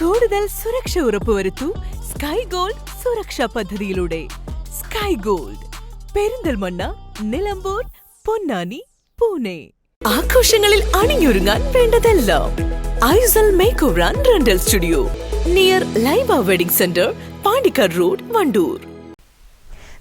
കൂടുതൽ സുരക്ഷ ഉറപ്പുവരുത്തൂ sky gold സുരക്ഷാ പദ്ധതിയിലൂടെ. Sky gold Perinthalmanna Nilambur Ponnani Pune. ആഘോഷങ്ങളിൽ അണിഞ്ഞൊരുങ്ങാൻ വേണ്ടതെല്ലാം ഐസൽ make over rental studio near Laiba wedding centre Pandikkad road Wandoor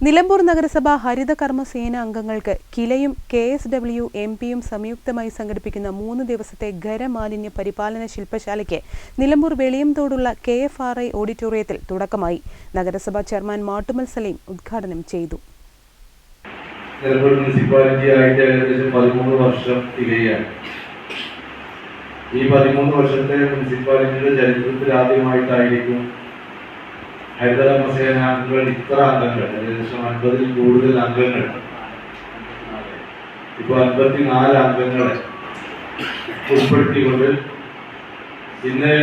Nilambur നഗരസഭ ഹരിത കർമ്മസേന അംഗങ്ങൾക്ക് കിലയും കെ എസ് ഡബ്ല്യു എം പിയും സംയുക്തമായി സംഘടിപ്പിക്കുന്ന മൂന്ന് ദിവസത്തെ ഖരമാലിന്യ പരിപാലന ശില്പശാലയ്ക്ക് നിലമ്പൂർ വെളിയംതോടുള്ള കെ എഫ് ആർ ഐ ഓഡിറ്റോറിയത്തിൽ തുടക്കമായി. നഗരസഭാ ചെയർമാൻ മാട്ടുമൽ സലീം ഉദ്ഘാടനം ചെയ്തു. മുനിസിപ്പാലിറ്റി ആയിട്ട് ഏകദേശം പതിമൂന്ന് വർഷം ഈ പതിമൂന്ന് വർഷത്തെ മുനിസിപ്പാലിറ്റിയുടെ ചരിത്രത്തിൽ ആദ്യമായിട്ടായിരിക്കും ഹരിതകർമ്മസേന അംഗങ്ങൾ ഇത്ര അംഗങ്ങൾ ഏകദേശം അൻപതിൽ കൂടുതൽ അംഗങ്ങൾ. ഇപ്പൊ അൻപത്തിനാല് അംഗങ്ങളെ ഉൾപ്പെടുത്തിക്കൊണ്ട് ഇന്ന്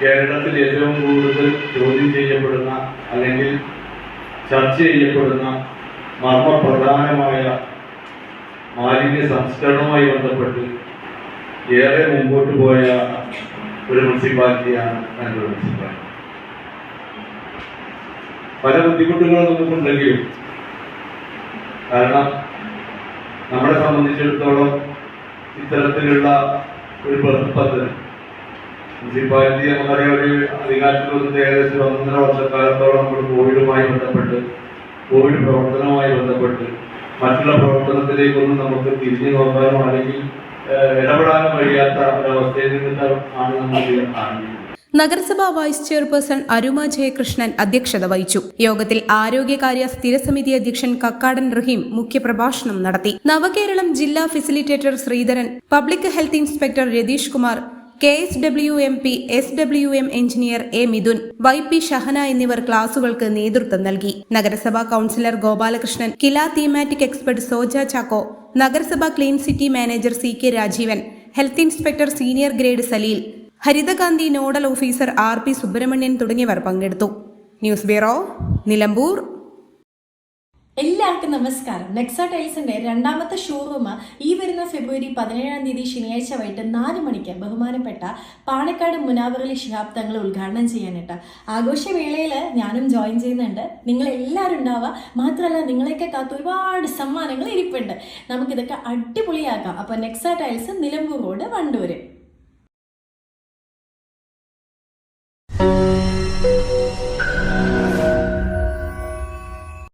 കേരളത്തിൽ ഏറ്റവും കൂടുതൽ ചോദ്യം ചെയ്യപ്പെടുന്ന അല്ലെങ്കിൽ ചർച്ച ചെയ്യപ്പെടുന്ന മർമ്മപ്രധാനമായ മാലിന്യ സംസ്കരണവുമായി ബന്ധപ്പെട്ട് ഏറെ മുമ്പോട്ട് പോയ ഒരു മുനിസിപ്പാലിറ്റിയാണ് കണ്ണൂർ മുനിസിപ്പാലിറ്റി. പല ബുദ്ധിമുട്ടുകളും നമുക്കുണ്ടെങ്കിലും കാരണം നമ്മളെ സംബന്ധിച്ചിടത്തോളം ഇത്തരത്തിലുള്ള ഒരു ബഹുപദ്ധതി മുനിസിപ്പാലിറ്റി നമുക്കറിയാം ഒരു അധികാരത്തിൽ വന്നിട്ട് ഏകദേശം ഒന്നര വർഷക്കാലത്തോളം നമ്മൾ കോവിഡുമായി ബന്ധപ്പെട്ട് കോവിഡ് പ്രവർത്തനവുമായി ബന്ധപ്പെട്ട് മറ്റുള്ള പ്രവർത്തനത്തിലേക്കൊന്നും നമുക്ക് തിരിഞ്ഞു നോക്കാനോ അല്ലെങ്കിൽ ഇടപെടാനോ കഴിയാത്ത ഒരവസ്ഥയിൽ നിന്ന് ആണ് നമ്മൾ ആരംഭിക്കുന്നത് നഗരസഭാ വൈസ് ചെയർപേഴ്സൺ അരുമ ജയകൃഷ്ണൻ അധ്യക്ഷത വഹിച്ചു. യോഗത്തിൽ ആരോഗ്യകാര്യ സ്ഥിരസമിതി അധ്യക്ഷൻ കക്കാടൻ റഹീം മുഖ്യപ്രഭാഷണം നടത്തി. നവകേരളം ജില്ലാ facilitator Sreedharan public health inspector Ratheesh Kumar K S W M P S W M engineer A Midhun Y P Shahana എന്നിവർ ക്ലാസുകൾക്ക് നേതൃത്വം നൽകി. നഗരസഭാ councillor Gopalakrishnan Kila thematic expert Soja Chacko നഗരസഭാ clean city manager C K Rajeevan health inspector senior grade Saleel ഹരിതകാന്തി nodal officer R P Subramanian തുടങ്ങിയവർ പങ്കെടുത്തു. News bureau Nilambur. എല്ലാവർക്കും നമസ്കാരം. നെക്സ ടൈൽസിന്റെ രണ്ടാമത്തെ ഷോറൂം ഈ വരുന്ന ഫെബ്രുവരി പതിനേഴാം തീയതി ശനിയാഴ്ച വൈകിട്ട് നാല് മണിക്ക് ബഹുമാനപ്പെട്ട പാണക്കാട് മുനാവറലി ശിഹാബ് തങ്ങൾ ഉദ്ഘാടനം ചെയ്യാനായിട്ട് ആഘോഷവേളയിൽ ഞാനും ജോയിൻ ചെയ്യുന്നുണ്ട്. നിങ്ങൾ എല്ലാവരും ഉണ്ടാവുക. മാത്രമല്ല നിങ്ങളെയൊക്കെ കാത്ത് ഒരുപാട് സമ്മാനങ്ങൾ ഇരിപ്പുണ്ട്. നമുക്കിതൊക്കെ അടിപൊളിയാക്കാം. അപ്പോൾ Nexa tiles Nilambur road Wandoor.